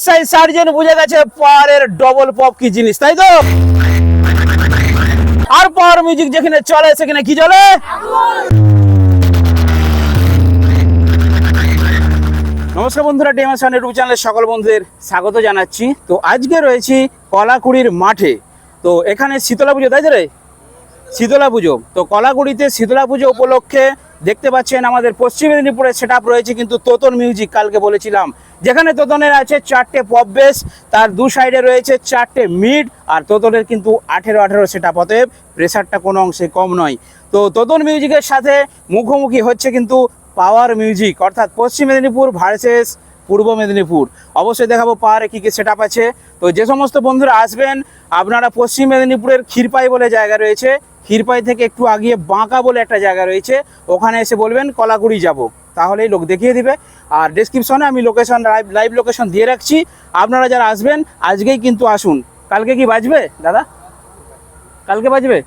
উড়িষ্যায় সার্জেন বুঝে গেছে পাওয়ারের ডবল পপ কি জিনিস, তাই তো? আর পাওয়ার মিউজিক যেখানে চলে, সেখানে কি চলে? নমস্কার বন্ধুরা ডেমাসন ইউটিউব চ্যানেলের সকল বন্ধুদের স্বাগত জানাচ্ছি। তো আজকে রয়েছি কলাকুড়ির মাঠে। তো এখানে শীতলা পুজো, তাই তো রে? শীতলা পুজো। তো কলাকুড়িতে শীতলা পুজো উপলক্ষে দেখতে পাচ্ছেন আমাদের পশ্চিম মেদিনীপুরে সেট রয়েছে কিন্তু তোতন মিউজিক কালকে বলেছিলাম। যেখানে তোতনের আছে চারটে পপ বেস তার দু সাইডে রয়েছে চারটে মিড আর তোতনের কিন্তু আঠেরো আঠেরো সেট আপ অতএব প্রেশারটা কোনো অংশে কম নয়। তো তোতন মিউজিকের সাথে মুখোমুখি হচ্ছে কিন্তু পাওয়ার মিউজিক অর্থাৎ পশ্চিম মেদিনীপুর ভার্সেস পূর্ব মেদিনীপুর। অবশ্যই দেখাবো পাহাড়ে কী কী সেট আছে। তো যে সমস্ত বন্ধুরা আসবেন, আপনারা পশ্চিম মেদিনীপুরের ক্ষীরপাই বলে জায়গা রয়েছে। ক্ষীরপাই থেকে একটু আগিয়ে বাঁকা বলে একটা জায়গা রয়েছে। ওখানে এসে বলবেন কলাগুড়ি যাব। তাহলেই লোক দেখিয়ে দিবে। আর ডিসক্রিপশনে আমি লোকেশন লাইভ লাইভ লোকেশন দিয়ে রাখছি। আপনারা যারা আসবেন আজকেই কিন্তু আসুন। কালকে কি বাজবে দাদা? কালকে বাজবে?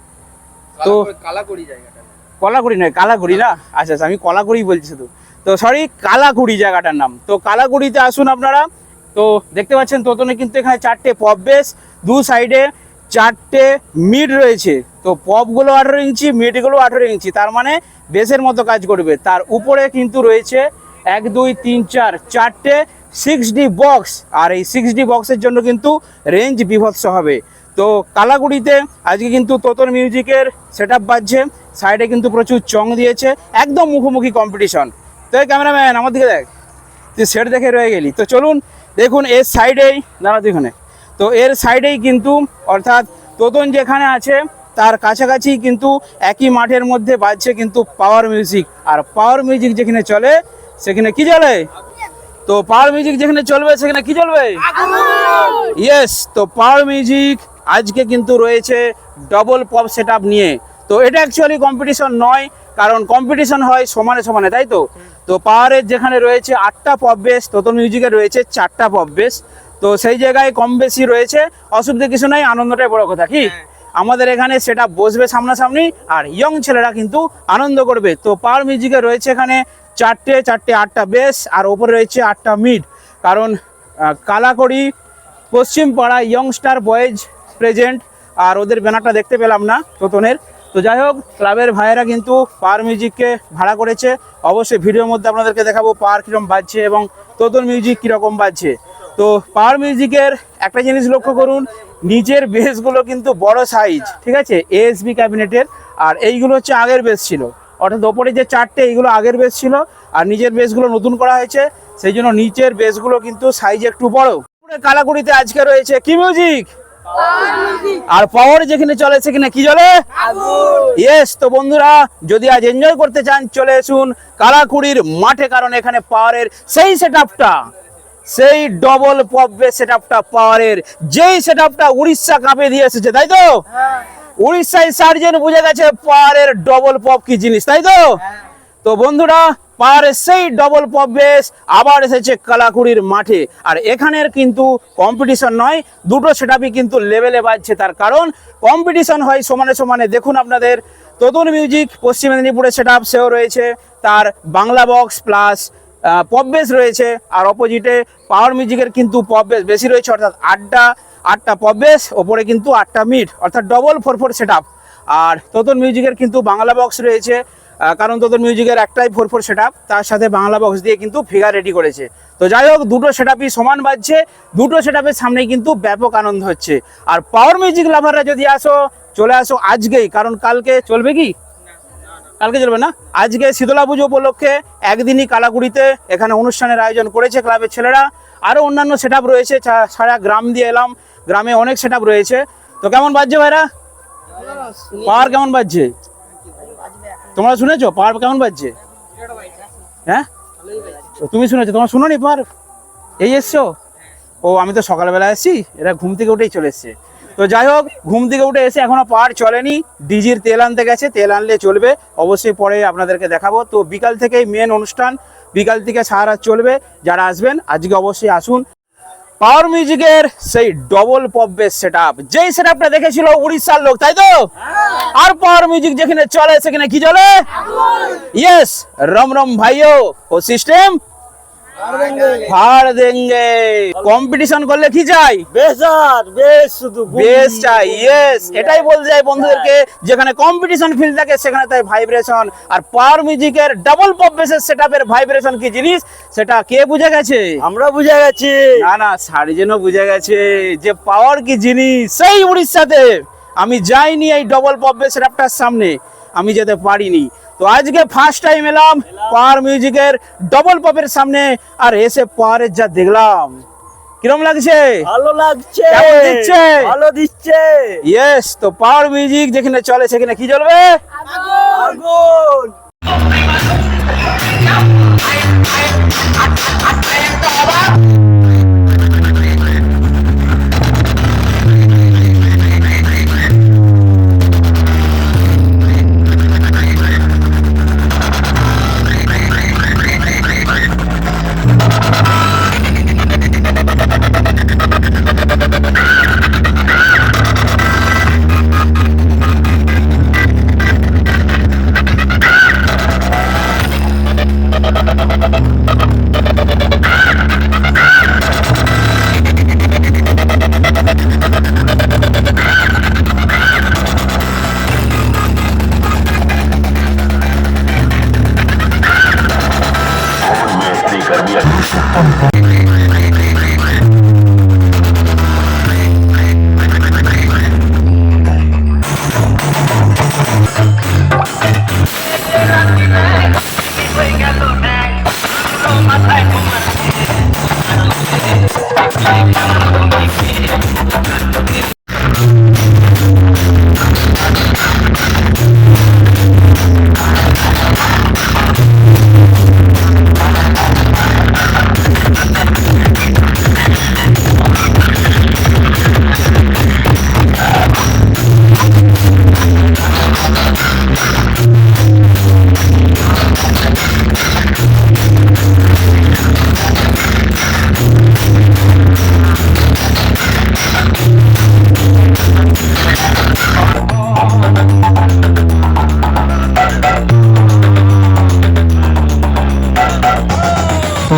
তো কালাকুড়ি জায়গাটা। কলাকুড়ি নয় কালাকুড়ি না? আচ্ছা আচ্ছা আমি কলাকুড়ি বলছি শুধু। তো সরি কালাকুড়ি জায়গাটার নাম। তো কালাকুড়িতে আসুন আপনারা। তো দেখতে পাচ্ছেন তোতনে কিন্তু এখানে চারটে পপ বেস। দু সাইডে চারটে মিড রয়েছে। তো পপগুলো আঠেরো ইঞ্চি মিডগুলো আঠেরো ইঞ্চি, তার মানে বেসের মতো কাজ করবে। তার উপরে কিন্তু রয়েছে এক, দুই, তিন, চার, চারটে সিক্স ডি বক্স আর এই সিক্স ডি বক্সের জন্য কিন্তু রেঞ্জ বিভৎস হবে। তো কালাগুড়িতে আজকে কিন্তু তোতন মিউজিকের সেট আপ বাজছে সাইডে কিন্তু প্রচুর চং দিয়েছে। একদম মুখোমুখি কম্পিটিশন তো এই ক্যামেরাম্যান আমার দিকে দেখ। তুই সেট দেখে রয়ে গেলি। তো চলুন, দেখুন এর সাইডেই দাঁড়া তুই এখানে। তো এর সাইডেই কিন্তু অর্থাৎ তোতন যেখানে আছে তার কাছাকাছি কিন্তু একই মাঠের মধ্যে বাজছে কিন্তু পাওয়ার মিউজিক আর পাওয়ার মিউজিক যেখানে চলে সেখানে কি চলে তো পাওয়ার মিউজিক যেখানে চলবে সেখানে কি চলবে ইয়েস তো পাওয়ার মিউজিক আজকে কিন্তু রয়েছে ডবল পপ সেট নিয়ে। তো এটা অ্যাকচুয়ালি কম্পিটিশন নয় কারণ কম্পিটিশন হয় সমানে সমানে তাই তো? তো পাওয়ারের যেখানে রয়েছে আটটা পপ বেস তোতন মিউজিকের রয়েছে চারটা পপ বেস তো সেই জায়গায় কম বেশি রয়েছে। অসুবিধা কিছু নাই আনন্দটাই বড় কথা কি? আমাদের এখানে সেটা বসবে সামনাসামনি আর ইয়ং ছেলেরা কিন্তু আনন্দ করবে। তো পাওয়ার মিউজিকে রয়েছে এখানে চারটে চারটে আটটা বেস আর ওপরে রয়েছে আটটা মিড কারণ কালাকড়ি পশ্চিম পাড়া ইয়ংস্টার বয়েজ প্রেজেন্ট আর ওদের ব্যানারটা দেখতে পেলাম না তোতনের তো যাই হোক ক্লাবের ভাইয়েরা কিন্তু পাওয়ার মিউজিককে ভাড়া করেছে। অবশ্যই ভিডিওর মধ্যে আপনাদেরকে দেখাবো পাওয়ার কীরকম বাজছে এবং তোতন মিউজিক কীরকম বাজছে। তো পাওয়ার মিউজিকের একটা জিনিস লক্ষ্য করুন, নিচের বেসগুলো কিন্তু বড় সাইজ ঠিক আছে? এএসবি ক্যাবিনেটের আর এইগুলো হচ্ছে আগের বেস ছিল। অর্থাৎ ওপরে যে চারটে, এইগুলো আগের বেস ছিল, আর নিচের বেসগুলো নতুন করা হয়েছে, সেই জন্য নিচের বেসগুলো কিন্তু সাইজ একটু বড়। কালাকুড়িতে আজকে রয়েছে কি মিউজিক আর পাওয়ার যেখানে চলে সেখানে কি চলে? ইয়েস তো বন্ধুরা, যদি আজ এনজয় করতে চান, চলে আসুন কালাকুড়ির মাঠে, কারণ এখানে পাওয়ারের সেই সেট সেই ডবল পপবে সেট আপটা পাওয়ারের যেই সেট আপটা উড়িষ্যা কাপে দিয়ে এসেছে তাই তো? উড়িষ্যায় সার্জেন বুঝে গেছে পাওয়ারের ডবল পপ কি জিনিস তাই তো? তো বন্ধুরা পাওয়ারের সেই ডবল পপ বেস আবার এসেছে কালাকুড়ির মাঠে। আর এখানের কিন্তু কম্পিটিশন নয় দুটো সেটআপই কিন্তু লেভেলে বাজছে তার কারণ কম্পিটিশন হয় সমানে সমানে। দেখুন আপনাদের তোতন মিউজিক পশ্চিম মেদিনীপুরে সেট আপ সেও রয়েছে তার Bangla box plus pop bass রয়েছে। আর অপোজিটে পাওয়ার মিউজিকের কিন্তু পপ বেস বেশি রয়েছে, অর্থাৎ আটটা আটটা পপ বেস ওপরে কিন্তু আটটা মিড অর্থাৎ ডবল ফোর ফোর সেট আর তোতন মিউজিকের কিন্তু বাংলা বক্স রয়েছে কারণ তোদের মিউজিকের একটাই ফোর ফোর সেট তার সাথে বাংলা বক্স দিয়ে কিন্তু ফিগার রেডি করেছে। তো যাই হোক, দুটো সেট সমান বাজছে, দুটো সেট সামনে কিন্তু ব্যাপক আনন্দ হচ্ছে। আর পাওয়ার মিউজিক লাভাররা যদি আসো, চলে আসো আজকেই, কারণ কালকে চলবে কি? কালকে চলবে না? আজকে শীতলা পুজো উপলক্ষে একদিনই কালাগুড়িতে এখানে অনুষ্ঠানের আয়োজন করেছে ক্লাবের ছেলেরা। আরও অন্যান্য সেট রয়েছে সারা গ্রাম দিয়ে এলাম, গ্রামে অনেক সেট রয়েছে। তো কেমন বাজছে ভাইরা? পাওয়ার কেমন বাজছে? তোমরা শুনেছো? পাওয়ার কেমন বাজছে? হ্যাঁ? তুমি শুনেছো? তোমরা শুনোনি পাওয়ার? এই এসছো? ও, আমি তো সকালবেলা এসেছি, এরা ঘুম থেকে উঠেই চলে এসছে। তো যাই হোক ঘুম থেকে উঠে এসে এখনও পাওয়ার চলেনি। ডিজির তেল আনতে গেছে তেল আনলে চলবে। অবশ্যই পরে আপনাদেরকে দেখাবো। তো বিকাল থেকেই মেন অনুষ্ঠান বিকাল থেকে সারা চলবে। যারা আসবেন আজকে অবশ্যই আসুন। পাওয়ার মিউজিকের সেই double pop bass set up যেই সেট আপটা দেখেছিল উড়িষ্যার লোক তাই তো? আর পাওয়ার মিউজিক যেখানে চলে সেখানে কি চলে? ইয়েস রম রম ভাইও ও সিস্টেম ফাড় দেঙ্গে কম্পিটিশন করলে কি চাই? বেজার বেশ শুধু বেশ চাই ইয়েস এটাই বলতে চাই বন্ধুদেরকে যেখানে কম্পিটিশন ফিল থাকে সেখানে তাই ভাইব্রেশন আর পাওয়ার মিউজিকের ডাবল পপ বেসের সেটআপের ভাইব্রেশন কি জিনিস? সেটা কে বুঝে গেছে? আমরা বুঝে গেছি। না না সার্জেনও বুঝে গেছে যে পাওয়ার কি জিনিস? সেই উড়িষ্যাতে। আমি যাইনি এই ডবল পপ বেস সেটআপটার সামনে। আমি যেতে পারিনি। তো আজকে ফার্স্ট টাইম এলাম পাওয়ার মিউজিকের ডবল পপের সামনে আর এসে পাওয়ারের যা দেখলাম। কিরম লাগছে? ভালো লাগছে। কেমন দিচ্ছে? ভালো দিচ্ছে। ইয়েস তো পাওয়ার মিউজিক যেখানে চলে সেখানে কি চলবে আগুন।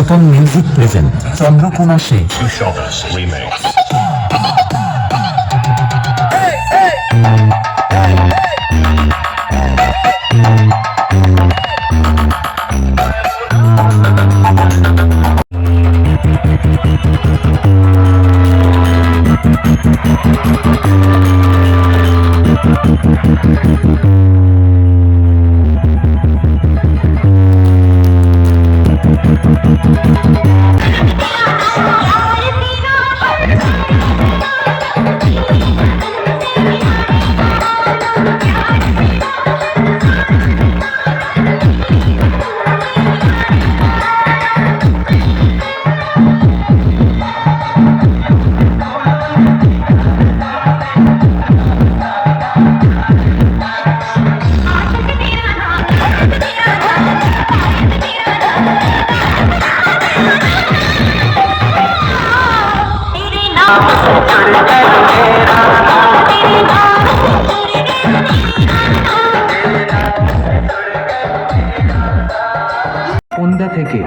প্রথম মিউজিক প্রেজেন্ট চন্দ্রকোনা সে সন্ধ্যা থেকে